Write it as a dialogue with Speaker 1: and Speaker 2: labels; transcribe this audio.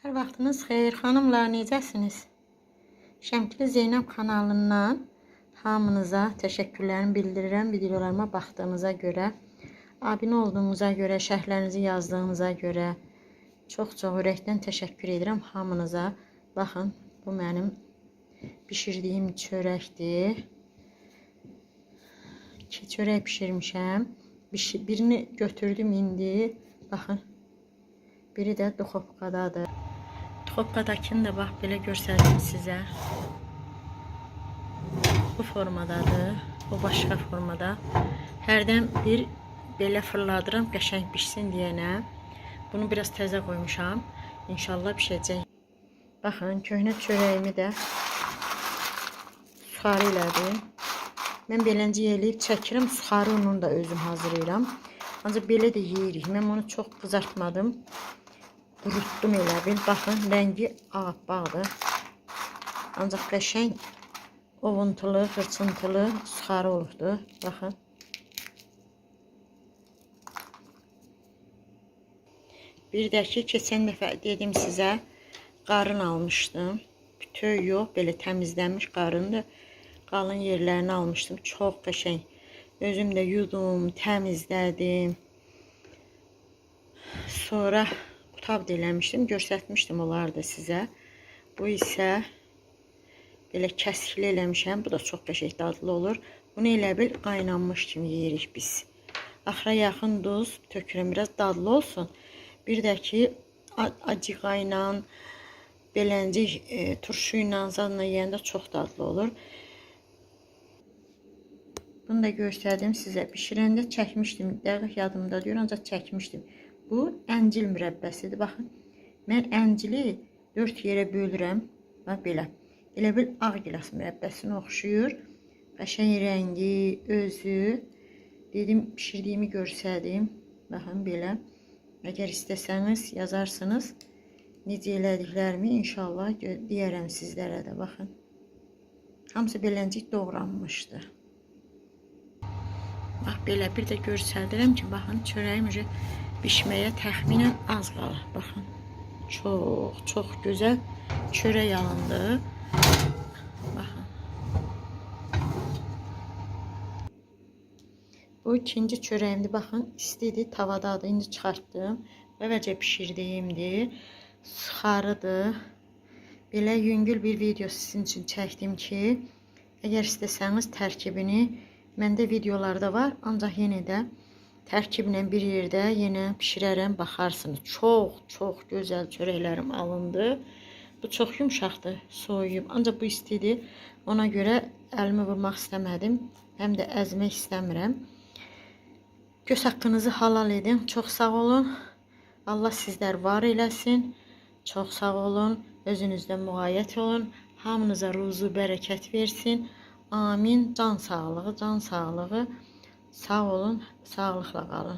Speaker 1: Hər vaxtınız xeyir xanımlar, necəsiniz? Şəmkili Zeynəb kanalından hamınıza təşəkkürlərimi bildirirəm videolarıma baxdığınıza görə, abunə olduğunuza görə, şərhlərinizi yazdığınıza görə çox-çox ürəkdən təşəkkür edirəm hamınıza. Baxın, bu mənim bişirdiyim çörəkdir. İki çörək bişirmişəm. Biş- Birini götürdüm indi. Baxın. Biri də duxovkadadır. Duxovkadakını da bax belə göstərdim sizə. Bu formadadır. Bu başqa formada. Hərdən bir belə fırladıram qəşəng pişsin deyənə. Bunu biraz təzə qoymuşam. İnşallah bişəcək. Baxın, köhnə çörəyimi də suxarı elədim. Mən beləncə eləyib çəkirəm. Suxarı ununu da özüm hazırlayıram. Ancaq belə də yeyirik. Mən onu çox qızartmadım. Qurutdum elə bil. Baxın, rəngi ağappaqdır. Ancaq qəşəng ovuntulu, xırçıntılı suxarı olubdu. Baxın. Bir də ki, keçən dəfə dedim sizə, qarın almışdım. Bütöv yox, belə təmizlənmiş qarındır. Qalın yerlərini almışdım. Çox qəşəng. Özüm də yudum, təmizlədim. Sonra da eləmişdim, göstərmişdim onları da sizə. Bu isə belə kəskili eləmişəm. Bu da çox qəşəng dadlı olur. Bunu elə bil qaynanmış kimi yeyirik biz. Axıra yaxın duz tökürəm, biraz dadlı olsun. Bir də ki, a- acığa ilə, beləncik e, turşu ilə, zadla yeyəndə çox dadlı olur. Bunu da göstərdim sizə. Bişirəndə çəkmişdim. Dəqiq yadımda deyir, ancaq çəkmişdim. Bu əncil mürəbbəsidir. Baxın. Mən əncili 4 yerə bölürəm. Bax belə. Elə bil ağ gilas mürəbbəsinə oxşuyur. Qəşəng rəngi, özü. Dedim, bişirdiyimi görsədim. Baxın belə. Əgər istəsəniz yazarsınız. Necə elədiklərimi inşallah deyərəm sizlərə də. Baxın. Hamısı beləncik doğranmışdı. Bax belə bir də göstərirəm ki, baxın çörəyim bişməyə təxminən az qalır. Baxın. Çox, çox gözəl çörək alındı. Baxın. Bu ikinci çörəyimdir. Baxın, istidir, tavadadır. İndi çıxartdım. Əvvəlcə bişirdiyimdir. Sıxarıdır. Belə yüngül bir video sizin üçün çəkdim ki, əgər istəsəniz tərkibini məndə videolarda var, ancaq yenə də tərkiblə bir yerdə yenə bişirərəm, baxarsınız. Çox, çox gözəl çörəklərim alındı. Bu çox yumşaqdır, soyuyub. Ancaq bu istidir. Ona görə əlimi vurmaq istəmədim. Həm də əzmək istəmirəm. Göz haqqınızı halal edin. Çox sağ olun. Allah sizlər var eləsin. Çox sağ olun. Özünüzdə müğayət olun. Hamınıza ruzu bərəkət versin. Amin. Can sağlığı, can sağlığı. Sağ olun. Sağlıqla qalın.